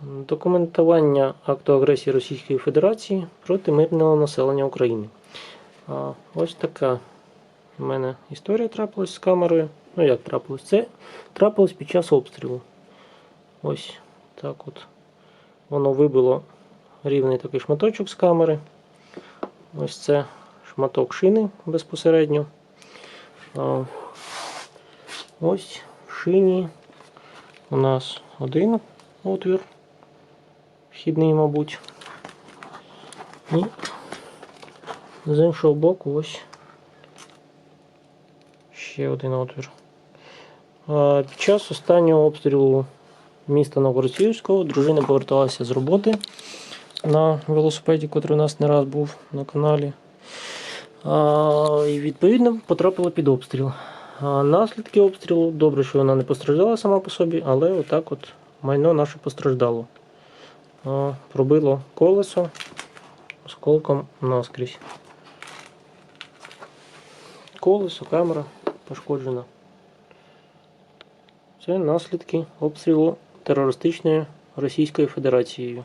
Документування акту агресії Російської Федерації проти мирного населення України. Ось така в мене історія трапилась з камерою. Ну як трапилось? Це трапилось під час обстрілу. Ось так от. Воно вибило рівний такий шматочок з камери. Ось це шматок шини безпосередньо. Ось в шині у нас один отвір. Вхідний, мабуть. І з іншого боку ось ще один отвір. Під час останнього обстрілу міста Новгородцівського дружина поверталася з роботи на велосипеді, котрий у нас не раз був на каналі. І відповідно потрапила під обстріл. Наслідки обстрілу добре, що вона не постраждала сама по собі, але отак от майно наше постраждало. Пробило колесо осколком наскрізь. Колесо, камера пошкоджена. Це наслідки обстрілу терористичною Російською Федерацією.